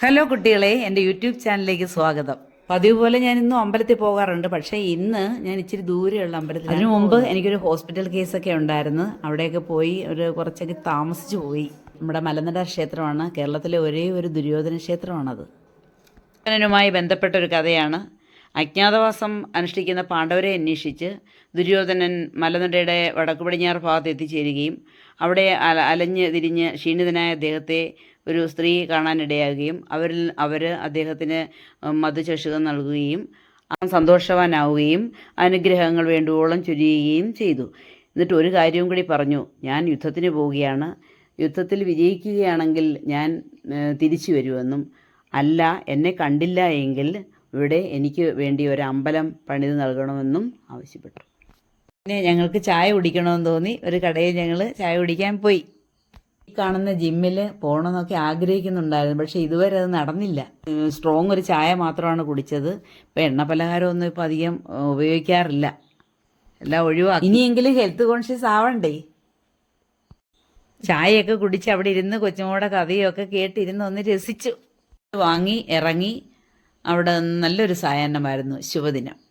Hello കുട്ടികളെ എന്റെ YouTube ചാനലിലേക്ക് സ്വാഗതം. പതിവ് പോലെ ഞാൻ ഇന്നും അമ്പലത്തിൽ പോകാറുണ്ട് പക്ഷേ ഇന്ന് ഞാൻ ഇച്ചിരി ദൂരെയുള്ള അമ്പലത്തിൽ അതിനു മുമ്പ് എനിക്കൊരു ഹോസ്പിറ്റൽ കേസൊക്കെ ഉണ്ടായിരുന്നു. അവിടെയൊക്കെ പോയി ഒരു കുറച്ചൊക്കെ താമസിച്ചു പോയി. നമ്മുടെ മലനട ക്ഷേത്രമാണ്. കേരളത്തിലെ ഒരേ ഒരു ദുര്യോധന ക്ഷേത്രമാണത്. ദുര്യോധനനുമായി ബന്ധപ്പെട്ട ഒരു കഥയാണ്. അജ്ഞാതവാസം അനുഷ്ഠിക്കുന്ന പാണ്ഡവരെ അന്വേഷിച്ച് ദുര്യോധനൻ മലനടയുടെ വടക്കു പടിഞ്ഞാറ് ഭാഗത്ത് എത്തിച്ചേരുകയും അവിടെ അല അലഞ്ഞ് തിരിഞ്ഞ് ക്ഷീണിതനായ അദ്ദേഹത്തെ ഒരു സ്ത്രീ കാണാനിടയാകുകയും അവരിൽ അവർ അദ്ദേഹത്തിന് മധുചഷകം നൽകുകയും സന്തോഷവാനാവുകയും അനുഗ്രഹങ്ങൾ വേണ്ടുവോളം ചൊരിയുകയും ചെയ്തു. എന്നിട്ട് ഒരു കാര്യവും കൂടി പറഞ്ഞു. ഞാൻ യുദ്ധത്തിന് പോവുകയാണ്. യുദ്ധത്തിൽ വിജയിക്കുകയാണെങ്കിൽ ഞാൻ തിരിച്ചു വരുമെന്നും അല്ല എന്നെ കണ്ടില്ല എങ്കിൽ ഇവിടെ എനിക്ക് വേണ്ടി ഒരു അമ്പലം പണിത് നൽകണമെന്നും ആവശ്യപ്പെട്ടു. പിന്നെ ഞങ്ങൾക്ക് ചായ കുടിക്കണമെന്ന് തോന്നി. ഒരു കടയിൽ ഞങ്ങൾ ചായ കുടിക്കാൻ പോയി. കാണുന്ന ജിമ്മിൽ പോകണമെന്നൊക്കെ ആഗ്രഹിക്കുന്നുണ്ടായിരുന്നു. പക്ഷേ ഇതുവരെ അത് നടന്നില്ല. സ്ട്രോങ് ഒരു ചായ മാത്രമാണ് കുടിച്ചത്. ഇപ്പം എണ്ണ പലഹാരമൊന്നും ഇപ്പം അധികം ഉപയോഗിക്കാറില്ല. എല്ലാം ഒഴിവാക്കി. ഇനിയെങ്കിലും ഹെൽത്ത് കോൺഷ്യസ് ആവണ്ടേ? ചായയൊക്കെ കുടിച്ച് അവിടെ ഇരുന്ന് കൊച്ചുമോടെ കഥയൊക്കെ കേട്ടിരുന്ന് ഒന്ന് രസിച്ചു. വാങ്ങി ഇറങ്ങി. അവിടെ നല്ലൊരു സായാഹ്നമായിരുന്നു. ശുഭദിനം.